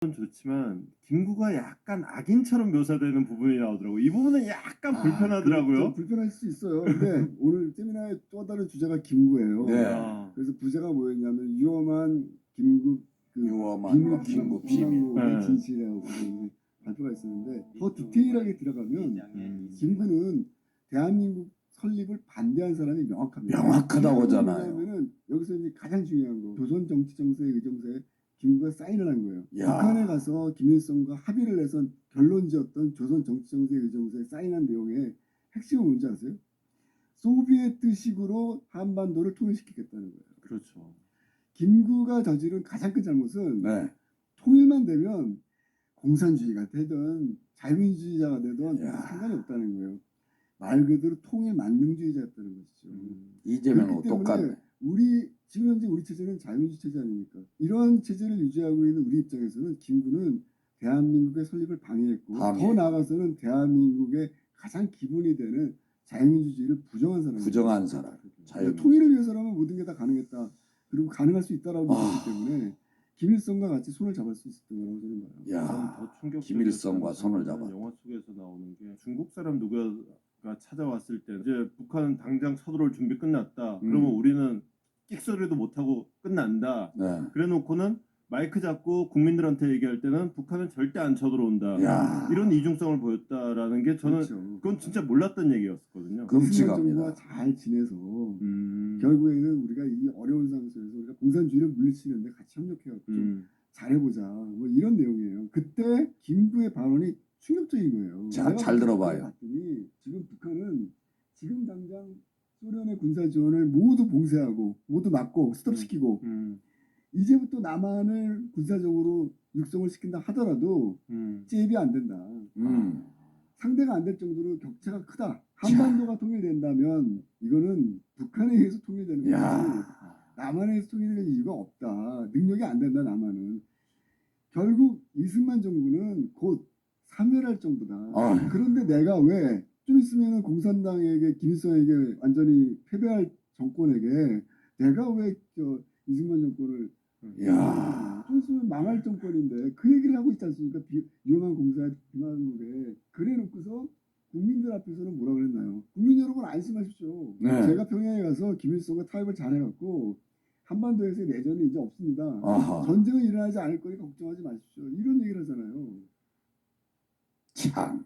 건 좋지만 김구가 약간 악인처럼 묘사되는 부분이 나오더라고. 이 부분은 약간 아, 불편하더라고요. 좀 불편할 수 있어요. 근데 오늘 세미나의 또 다른 주제가 김구예요. 네. 아, 그래서 부제가 뭐였냐면 위험한 김구 그 위험한 비밀 김구 비밀 비밀. 네. 진실이라고 발표가 있었는데 더 디테일하게 들어가면 음. 김구는 대한민국 설립을 반대한 사람이 명확합니다. 명확하다고 하잖아요. 왜냐하면은 여기서 이제 가장 중요한 거 조선 정치 정세 의정서에 김구가 사인을 한 거예요. 야. 북한에 가서 김일성과 합의를 해서 결론지었던 조선 정치 정세 의정서에 사인한 내용의 핵심은 뭔지 아세요? 소비에트식으로 한반도를 통일시키겠다는 거예요. 그렇죠. 김구가 저지른 가장 큰 잘못은 네. 통일만 되면 공산주의가 되든 자유민주주의자가 되든 야. 상관이 없다는 거예요. 말 그대로 통일 만능주의자였다는 것이죠. 음. 이재명하고 똑같네. 우리 지금 현재 우리 체제는 자유민주 체제 아닙니까? 이러한 체제를 유지하고 있는 우리 입장에서는 김구는 대한민국의 설립을 방해했고 방해. 더 나아가서는 대한민국의 가장 기본이 되는 자유민주주의를 부정한 사람이에요. 부정한 사람. 그러니까 자유민주. 통일을 위해서라면 모든 게 다 가능했다. 그리고 가능할 수 있다라고 아. 믿기 때문에 김일성과 같이 손을 잡을 수 있었던 거라고 저는 봐요. 야. 김일성과 손을 잡았다. 영화 속에서 나오는 게 중국 사람 누가가 찾아왔을 때 이제 북한은 당장 서두를 준비 끝났다. 음. 그러면 우리는 끽소리도 못 하고 끝난다. 네. 그래놓고는 마이크 잡고 국민들한테 얘기할 때는 북한은 절대 안 쳐들어온다. 야. 이런 이중성을 보였다라는 게 저는 그렇죠. 그건 진짜 몰랐던 얘기였거든요. 그- 이승만 끔찍합니다. 잘 지내서 음. 결국에는 우리가 이 어려운 상황 속에서 우리가 공산주의를 물리치는데 같이 협력해갖고 좀 음. 잘해보자 뭐 이런 내용이에요. 그때 김구의 발언이 충격적인 거예요. 자, 내가 잘 들어봐요. 봤더니 지금 북한은 지금 당장 소련의 군사 지원을 모두 봉쇄하고 모두 막고 스톱시키고 음. 이제부터 남한을 군사적으로 육성을 시킨다 하더라도 음. 잽이 안 된다. 음. 상대가 안 될 정도로 격차가 크다. 한반도가 통일된다면 이거는 북한에 의해서 통일되는 거지. 야. 남한에 의해서 통일될 이유가 없다. 능력이 안 된다 남한은. 결국 이승만 정부는 곧 사멸할 정도다. 아유. 그런데 내가 왜 좀 있으면 공산당에게 김일성에게 완전히 패배할 정권에게 내가 왜 저 이승만 정권을 야. 좀 있으면 망할 정권인데 그 얘기를 하고 있지 않습니까? 비, 위험한 공사 비만국에 그래 놓고서 국민들 앞에서는 뭐라 그랬나요? 국민 여러분 안심하십시오. 네. 제가 평양에 가서 김일성과 타협을 잘해갖고 한반도에서 내전이 이제 없습니다. 아하. 전쟁은 일어나지 않을 거니까 걱정하지 마십시오. 이런 얘기를 하잖아요. 참.